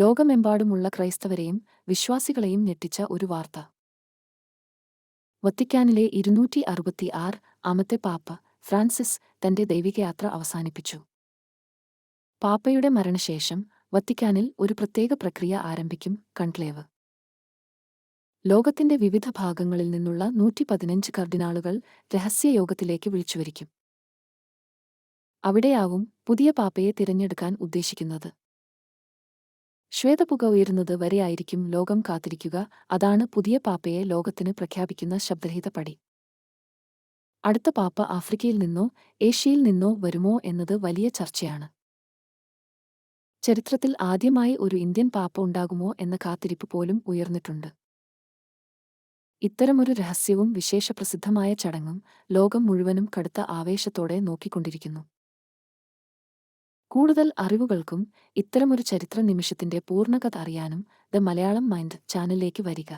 ലോകമെമ്പാടുമുള്ള ക്രൈസ്തവരെയും വിശ്വാസികളെയും ഞെട്ടിച്ച ഒരു വാർത്ത. വത്തിക്കാനിലെ ഇരുന്നൂറ്റി അറുപത്തി ആറ് ആമത്തെ പാപ്പ ഫ്രാൻസിസ് തന്റെ ദൈവികയാത്ര അവസാനിപ്പിച്ചു. പാപ്പയുടെ മരണശേഷം വത്തിക്കാനിൽ ഒരു പ്രത്യേക പ്രക്രിയ ആരംഭിക്കും കൺക്ലേവ്. ലോകത്തിന്റെ വിവിധ ഭാഗങ്ങളിൽ നിന്നുള്ള നൂറ്റി പതിനഞ്ച് കർദിനാളുകൾ രഹസ്യയോഗത്തിലേക്ക് വിളിച്ചുവരിക്കും. അവിടെയാവും പുതിയ പാപ്പയെ തിരഞ്ഞെടുക്കാൻ ഉദ്ദേശിക്കുന്നത്. ശ്വേതപുക ഉയരുന്നത് വരെയായിരിക്കും ലോകം കാത്തിരിക്കുക. അതാണ് പുതിയ പാപ്പയെ ലോകത്തിന് പ്രഖ്യാപിക്കുന്ന ശബ്ദരഹിത പടി. അടുത്ത പാപ്പ ആഫ്രിക്കയിൽ നിന്നോ ഏഷ്യയിൽ നിന്നോ വരുമോ എന്നത് വലിയ ചർച്ചയാണ്. ചരിത്രത്തിൽ ആദ്യമായി ഒരു ഇന്ത്യൻ പാപ്പ ഉണ്ടാകുമോ എന്ന കാത്തിരിപ്പ് പോലും ഉയർന്നിട്ടുണ്ട്. ഇത്തരമൊരു രഹസ്യവും വിശേഷപ്രസിദ്ധമായ ചടങ്ങും ലോകം മുഴുവനും കടുത്ത ആവേശത്തോടെ നോക്കിക്കൊണ്ടിരിക്കുന്നു. കൂടുതൽ അറിവുകൾക്കും ഇത്തരമൊരു ചരിത്ര നിമിഷത്തിന്റെ പൂർണകഥ അറിയാനും ദ മലയാളം മൈൻഡ് ചാനലിലേക്ക് വരിക.